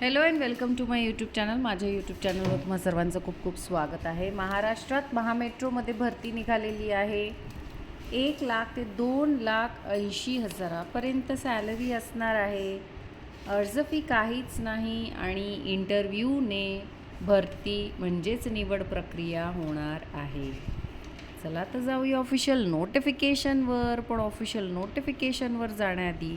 Hello and welcome to my YouTube channel माझ्या YouTube चॅनलवर तुम्हा सर्वांचं खूप खूप स्वागत आहे. महाराष्ट्रात महामेट्रोमध्ये भरती निघालेली आहे. एक लाख ते दोन लाख ऐंशी हजारापर्यंत सॅलरी असणार आहे. अर्ज फी काहीच नाही आणि इंटरव्ह्यूने भरती म्हणजेच निवड प्रक्रिया होणार आहे. चला तर जाऊया ऑफिशियल नोटिफिकेशनवर पण ऑफिशियल नोटिफिकेशनवर जाण्याआधी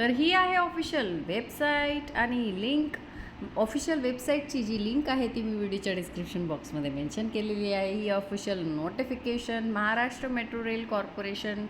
तर ही आहे ऑफिशियल वेबसाईट आणि लिंक ऑफिशियल वेबसाईटची जी लिंक आहे ती मी व्हिडिओच्या डिस्क्रिप्शन बॉक्समध्ये मेन्शन केलेली आहे. ही official notification Maharashtra metro rail corporation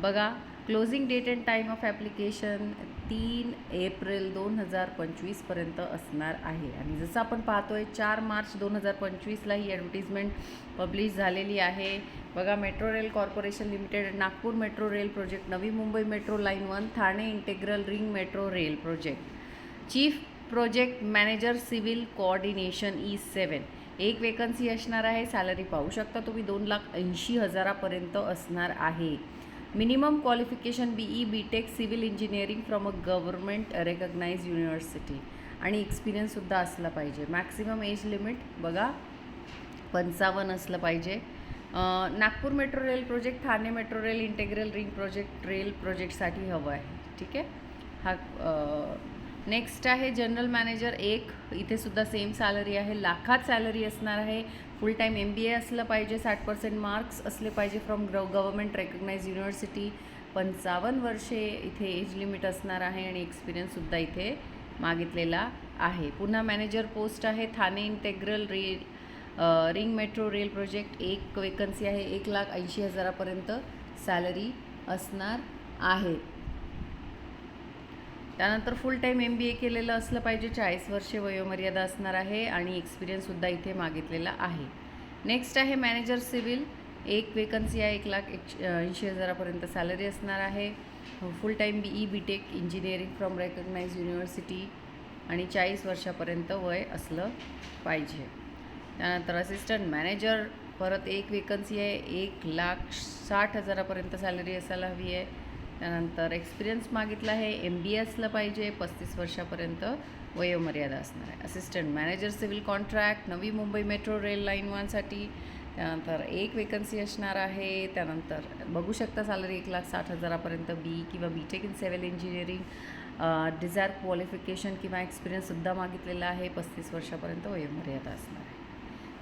बघा closing date and time of application तीन एप्रिल दोन हजार पंचवीसपर्यंत असणार आहे. आणि जसं आपण पाहतोय चार मार्च दोन हजार पंचवीसला ही ॲडव्हर्टिजमेंट पब्लिश झालेली आहे. बघा metro rail corporation limited Nagpur metro rail project Navi Mumbai metro line one Thane integral ring metro rail project chief project manager civil coordination E seven एक वेकन्सी असणार आहे. सॅलरी पाहू शकता तुम्ही दोन लाख ऐंशी हजारापर्यंत असणार आहे. Minimum qualification B E B tech civil engineering from a government recognise university. आणि एक्सपिरियन्ससुद्धा असला पाहिजे. मॅक्सिमम एज लिमिट बघा पंचावन्न असलं पाहिजे. Nagpur metro rail project Thane metro rail integral ring project rail प्रोजेक्टसाठी हवं आहे. ठीक आहे? हा नेक्स्ट आहे जनरल मॅनेजर एक. इथेसुद्धा सेम सॅलरी आहे. लाखात सॅलरी असणार आहे. फुल टाईम एम बी ए असलं पाहिजे. साठ पर्सेंट मार्क्स असले पाहिजे फ्रॉम ग्र गव्हर्मेंट रेकग्नाइज युनिव्हर्सिटी पंचावन्न वर्षे इथे एज लिमिट असणार आहे आणि एक्सपिरियन्ससुद्धा इथे मागितलेला आहे. पुन्हा मॅनेजर पोस्ट आहे. Thane integral rail ring metro rail project एक वेकन्सी आहे. एक लाख ऐंशी हजारापर्यंत सॅलरी असणार आहे. त्यानंतर फुल टाईम एम बी ए केलेलं असलं पाहिजे चाळीस वर्षे वयोमर्यादा असणार आहे आणि एक्सपिरियन्ससुद्धा इथे मागितलेला आहे. नेक्स्ट आहे मॅनेजर सिव्हिल एक वेकन्सी आहे एक लाख एक ऐंशी हजारापर्यंत सॅलरी असणार आहे. Full time B E B tech engineering from recognise university आणि चाळीस वर्षापर्यंत वय असलं पाहिजे. त्यानंतर असिस्टंट मॅनेजर परत एक वेकन्सी आहे. एक लाख साठ हजारापर्यंत सॅलरी असायला हवी आहे. त्यानंतर एक्सपिरियन्स मागितला आहे एम बी एसला पाहिजे पस्तीस वर्षापर्यंत वयोमर्यादा असणार आहे. Assistant manager civil contract Navi Mumbai metro rail line वनसाठी त्यानंतर एक वेकन्सी असणार आहे. त्यानंतर बघू शकता सॅलरी एक लाख साठ हजारापर्यंत बी किंवा B tech in civil engineering desire qualification किंवा एक्सपिरियन्ससुद्धा मागितलेला आहे पस्तीस वर्षापर्यंत वयोमर्यादा असणार आहे.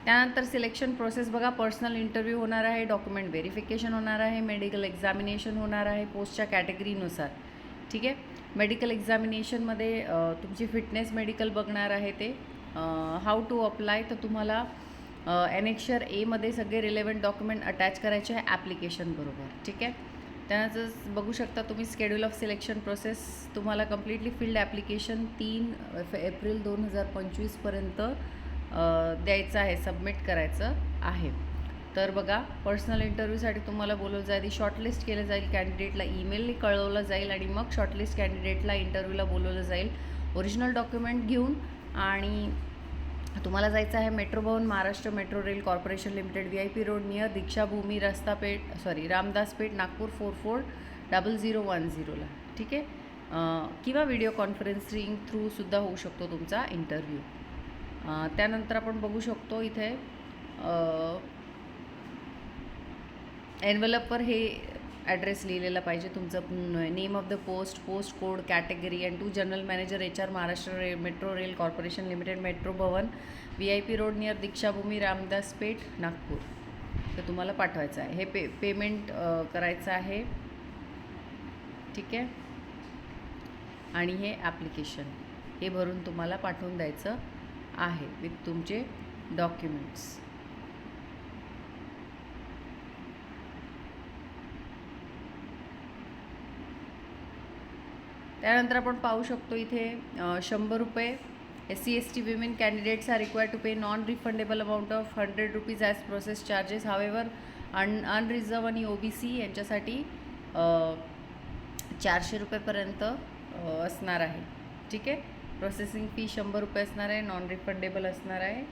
त्यानंतर सिलेक्शन प्रोसेस बघा पर्सनल इंटरव्ह्यू होणार आहे डॉक्युमेंट व्हेरिफिकेशन होणार आहे मेडिकल एक्झामिनेशन होणार आहे पोस्टच्या कॅटेगरीनुसार. ठीक आहे? मेडिकल एक्झामिनेशनमध्ये तुमची फिटनेस मेडिकल बघणार आहे ते. हाऊ टू अप्लाय तर तुम्हाला एनेक्शर एमध्ये सगळे रिलेवंट डॉक्युमेंट अटॅच करायचे आहे ॲप्लिकेशनबरोबर ठीक आहे? त्यानंतर बघू शकता तुम्ही स्केड्यूल ऑफ सिलेक्शन प्रोसेस तुम्हाला कम्प्लिटली फिल्ड ॲप्लिकेशन तीन एप्रिल दोन हजार पंचवीसपर्यंत द्यायचं आहे सबमिट करायचं आहे. तर बघा पर्सनल इंटरव्ह्यूसाठी तुम्हाला बोलवलं जाईल शॉर्टलिस्ट केलं जाईल कॅन्डिडेटला ईमेलने कळवलं जाईल आणि मग शॉर्टलिस्ट कॅन्डिडेटला इंटरव्ह्यूला बोलवलं जाईल. ओरिजिनल डॉक्युमेंट घेऊन आणि तुम्हाला जायचं आहे metro Bhavan Maharashtra metro rail corporation limited V I P road near Dikshabhoomi Rastapeth sorry Ramdas Peth Nagpur four four double zero one झिरोला ठीक आहे? किंवा व्हिडिओ कॉन्फरन्सिंग थ्रूसुद्धा होऊ शकतो तुमचा इंटरव्ह्यू त्यानंतर आपण बघू शकतो इथे एनवलपवर हे ॲड्रेस लिहिलेला पाहिजे तुमचं name of the post post code category and to general manager H R Maharashtra ray metro rail corporation limited metro Bhavan V I P road near Dikshabhoomi Ramdas Peth Nagpur तर तुम्हाला पाठवायचं आहे. हे पे payment करायचं आहे. ठीक आहे? आणि हे ॲप्लिकेशन हे भरून तुम्हाला पाठवून द्यायचं. आहे विथ तुमचे डॉक्युमेंट्स त्यानंतर आपण पाहू शकतो इथे शंभर रुपये S C S T women candidates are require to pay non refundable amount of hundred rupees as process charges however अन अनरिझर्व आणि ओ बी सी यांच्यासाठी चारशे रुपयेपर्यंत असणार आहे. ठीक आहे? प्रोसेसिंग फी शंभर रुपये असणार आहे नॉन रिफंडेबल असणार आहे.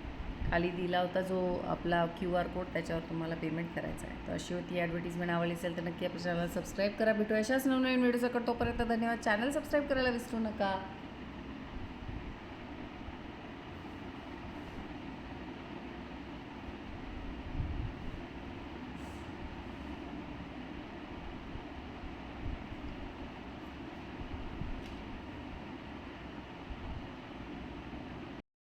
खाली दिला होता जो आपला क्यू आर कोड त्याच्यावर तुम्हाला पेमेंट करायचं आहे. तर अशी होती ॲडव्हर्टीजमेंट आवडली असेल तर नक्की आपल्या चॅनलला सबस्क्राईब करा. भेटू अशाच नवनवीन व्हिडिओ सकट तोपर्यंत धन्यवाद. चॅनल सबस्क्राईब करायला विसरू नका.